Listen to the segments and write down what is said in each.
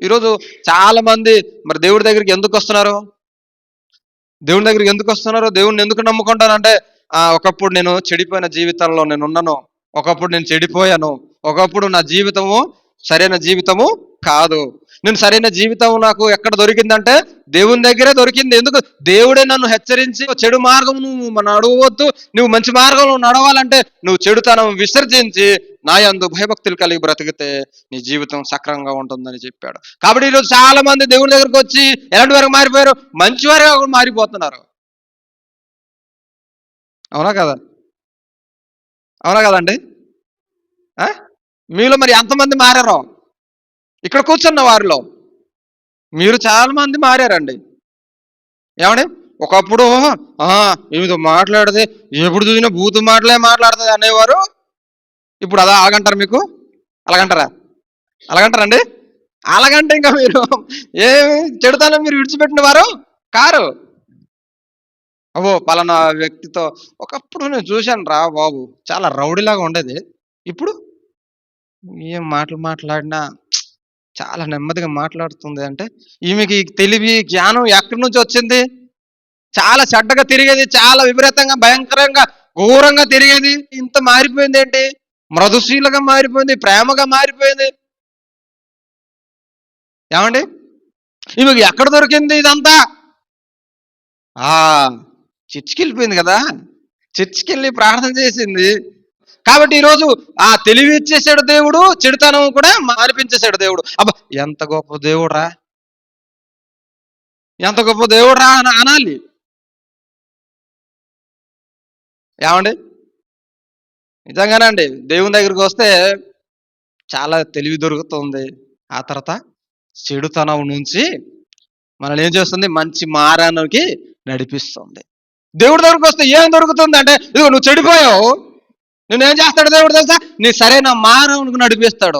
ఈరోజు చాలా మంది మరి దేవుడి దగ్గరికి ఎందుకు వస్తున్నారు? దేవుని దగ్గరికి ఎందుకు వస్తున్నారు? దేవుడిని ఎందుకు నమ్ముకుంటానంటే ఆ ఒకప్పుడు నేను చెడిపోయిన జీవితంలో నేను ఉన్నాను. ఒకప్పుడు నేను చెడిపోయాను. ఒకప్పుడు నా జీవితము సరైన జీవితము కాదు. నేను సరైన జీవితం నాకు ఎక్కడ దొరికిందంటే దేవుని దగ్గరే దొరికింది. ఎందుకు? దేవుడే నన్ను హెచ్చరించి చెడు మార్గం నువ్వు నడవద్దు. నువ్వు మంచి మార్గంలో నడవాలంటే నువ్వు చెడుతనం విసర్జించి నాయందు భయభక్తులు కలిగి బ్రతికితే నీ జీవితం సక్రంగా ఉంటుందని చెప్పాడు. కాబట్టి ఈరోజు చాలా మంది దేవుని దగ్గరకు వచ్చి ఎలాంటి వరకు మారిపోయారు? మంచి వారుగా మారిపోతున్నారు. అవునా కదా? అవునా కదండి? మీలో మరి ఎంతమంది మారారో? ఇక్కడ కూర్చున్న వారిలో మీరు చాలా మంది మారారండి. ఏమండి? ఒకప్పుడు ఆ మాట్లాడితే ఎప్పుడు చూసినా బూతు మాటలే మాట్లాడుతుంది అనేవారు. ఇప్పుడు అదా అలాగంటారు మీకు? అలాగంటారా? అలాగంటారండి? అలాగంటే ఇంకా మీరు ఏమి చెడుతానో మీరు విడిచిపెట్టిన వారు కారు. అవో పలానా వ్యక్తితో ఒకప్పుడు నేను చూశాను రా బాబు. చాలా రౌడీలాగా ఉండేది. ఇప్పుడు? ఏం మాటలు మాట్లాడినా చాలా నెమ్మదిగా మాట్లాడుతుంది అంటే ఈమెకి తెలివి జ్ఞానం ఎక్కడి నుంచి వచ్చింది? చాలా చెడ్డగా తిరిగేది చాలా విపరీతంగా భయంకరంగా ఘోరంగా తిరిగేది. ఇంత మారిపోయింది ఏంటి? మృదుశీలగా మారిపోయింది ప్రేమగా మారిపోయింది. ఏమండి? ఈమెకి ఎక్కడ దొరికింది ఇదంతా? ఆ చర్చికి వెళ్ళిపోయింది కదా. చర్చికి వెళ్ళి ప్రార్థన చేసింది. కాబట్టి ఈరోజు ఆ తెలివి ఇచ్చేసాడు దేవుడు చెడుతనం కూడా మారిపించేశాడు దేవుడు. అబ్బా ఎంత గొప్ప దేవుడురా. ఎంత గొప్ప దేవుడురా అని అనాలి. ఏమండి? నిజంగానే అండి. దేవుని దగ్గరికి వస్తే చాలా తెలివి దొరుకుతుంది. ఆ తర్వాత చెడుతనం నుంచి మనల్ని ఏం చేస్తుంది? మంచి మారానికి నడిపిస్తుంది. దేవుడి దగ్గరికి వస్తే ఏం దొరుకుతుంది అంటే ఇదిగో నువ్వు చెడిపోయావు. నువ్వేం చేస్తాడు దేవుడు తెలుసా? నీ సరైన మానవునికి నడిపిస్తాడు.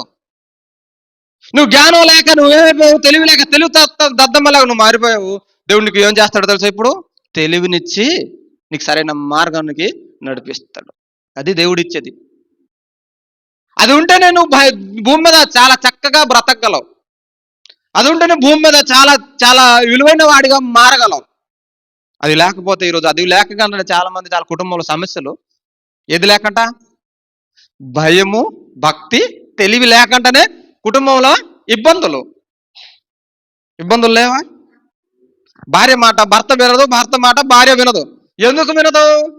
నువ్వు జ్ఞానం లేక నువ్వేమైపోయావు తెలివి లేక తెలివి తత్త- దద్దమ్మలాగా నువ్వు మారిపోయావు. దేవుడు నీకు ఏం చేస్తాడు తెలుసా ఇప్పుడు? తెలివినిచ్చి నీకు సరైన మార్గానికి నడిపిస్తాడు. అది దేవుడిచ్చేది. అది ఉంటేనే నువ్వు భయ- భూమి మీద చాలా చక్కగా బ్రతకగలవు. అది ఉంటేనే భూమి మీద చాలా చాలా విలువైన వాడిగా మారగలవు. అది లేకపోతే ఈరోజు అది లేకగానే చాలా మంది చాలా కుటుంబంలో సమస్యలు. ఏది లేకంట? భయము భక్తి తెలివి లేకుండానే కుటుంబంలో ఇబ్బందులు. ఇబ్బందులు లేవా? భార్య మాట భర్త వినదు భర్త మాట భార్య వినదు. ఎందుకు వినదు?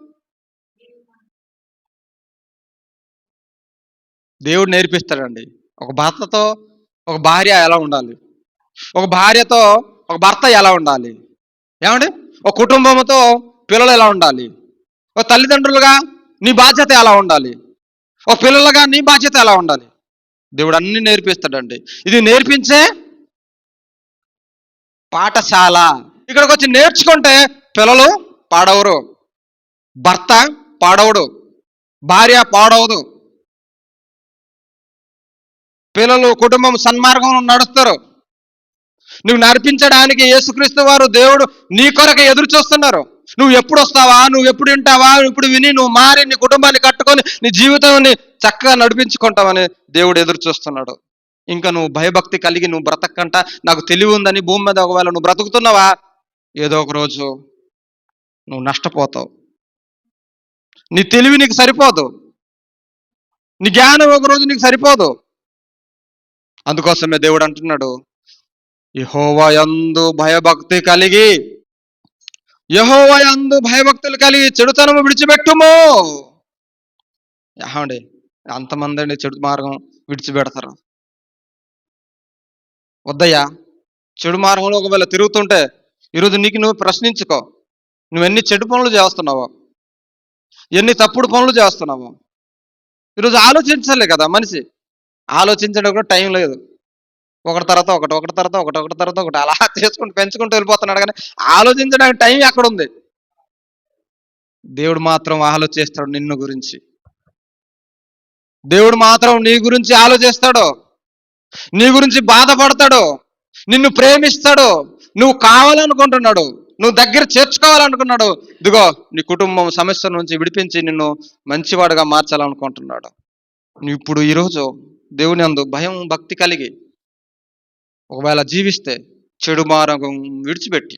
దేవుడు నేర్పిస్తాడండి. ఒక భర్తతో ఒక భార్య ఎలా ఉండాలి? ఒక భార్యతో ఒక భర్త ఎలా ఉండాలి? ఏమండి? ఒక కుటుంబంతో పిల్లలు ఎలా ఉండాలి? ఒక తల్లిదండ్రులుగా నీ బాధ్యత ఎలా ఉండాలి? ఒక పిల్లలుగా నీ బాధ్యత ఎలా ఉండాలి? దేవుడు అన్ని నేర్పిస్తాడండి. ఇది నేర్పించే పాఠశాల. ఇక్కడికి వచ్చి నేర్చుకుంటే పిల్లలు పాడవరు. భర్త పాడవడు. భార్య పాడవదు. పిల్లలు కుటుంబం సన్మార్గంలో నడుస్తారు. నువ్వు నడిపించడానికి యేసుక్రీస్తు వారు దేవుడు నీ కొరకు ఎదురు చూస్తున్నారు. నువ్వు ఎప్పుడు వస్తావా? నువ్వు ఎప్పుడు వింటావా? ఇప్పుడు విని నువ్వు మారి నీ కుటుంబాన్ని కట్టుకొని నీ జీవితాన్ని చక్కగా నడిపించుకుంటావని దేవుడు ఎదురు చూస్తున్నాడు. ఇంకా నువ్వు భయభక్తి కలిగి నువ్వు బ్రతకంట నాకు తెలివి ఉందని భూమి మీద ఒకవేళ నువ్వు బ్రతుకుతున్నావా? ఏదో ఒక రోజు నువ్వు నష్టపోతావు. నీ తెలివి నీకు సరిపోదు. నీ జ్ఞానం ఒక రోజు నీకు సరిపోదు. అందుకోసమే దేవుడు అంటున్నాడు యహోవయందు భయభక్తి కలిగి యహోవయందు భయభక్తులు కలిగి చెడుతనము విడిచిపెట్టుము. అండి అంతమంది అండి చెడు మార్గం విడిచిపెడతారు. వద్దయ్యా చెడు మార్గంలో ఒకవేళ తిరుగుతుంటే ఈరోజు నీకు నువ్వు ప్రశ్నించుకో నువ్వు ఎన్ని చెడు పనులు చేస్తున్నావో ఎన్ని తప్పుడు పనులు చేస్తున్నావో. ఈరోజు ఆలోచించాలి కదా మనిషి. ఆలోచించడం కూడా టైం లేదు. ఒకటి తర్వాత ఒకటి ఒకటి తర్వాత ఒకటి ఒకటి తర్వాత ఒకటి అలా చేసుకుంటూ పెంచుకుంటూ వెళ్ళిపోతున్నాడు కానీ ఆలోచించడానికి టైం ఎక్కడ ఉంది. దేవుడు మాత్రం ఆలోచిస్తాడు నిన్ను గురించి. దేవుడు మాత్రం నీ గురించి ఆలోచిస్తాడు. నీ గురించి బాధపడతాడు. నిన్ను ప్రేమిస్తాడు. నువ్వు కావాలనుకుంటున్నాడు. నువ్వు దగ్గర చేర్చుకోవాలనుకున్నాడు. ఇదిగో నీ కుటుంబం సమస్య నుంచి విడిపించి నిన్ను మంచివాడుగా మార్చాలనుకుంటున్నాడు. ఇప్పుడు ఈరోజు దేవుని అందు భయం భక్తి కలిగి ఒకవేళ జీవిస్తే చెడు మార్గం విడిచిపెట్టి.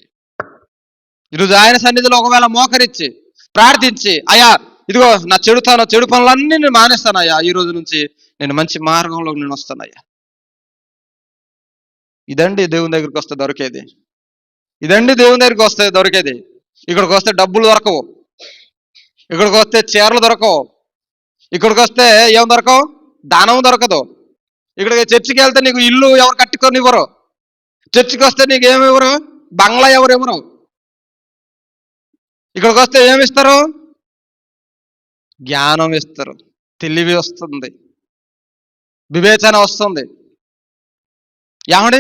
ఈరోజు ఆయన సన్నిధిలో ఒకవేళ మోకరించి ప్రార్థించి అయ్యా ఇదిగో నా చెడుతాను చెడు పనులన్నీ నేను మానేస్తానయ్యా. ఈ రోజు నుంచి నేను మంచి మార్గంలో నేను వస్తానయ్యా. ఇదండి దేవుని దగ్గరికి వస్తే దొరికేది. ఇదండి దేవుని దగ్గరికి వస్తే దొరికేది. ఇక్కడికి వస్తే డబ్బులు దొరకవు. ఇక్కడికి వస్తే చీరలు దొరకవు. ఇక్కడికి వస్తే ఏం దొరకవు? దానం దొరకదు. ఇక్కడికి చర్చికి వెళ్తే నీకు ఇల్లు ఎవరు కట్టుకొని ఇవ్వరు చర్చికి వస్తే నీకు ఏమి ఇవ్వరు బంగ్లా ఎవరు ఇవ్వరు? ఇక్కడికి వస్తే ఏమి ఇస్తారు జ్ఞానం ఇస్తారు. తెలివి వస్తుంది. వివేచన వస్తుంది. ఏమండి?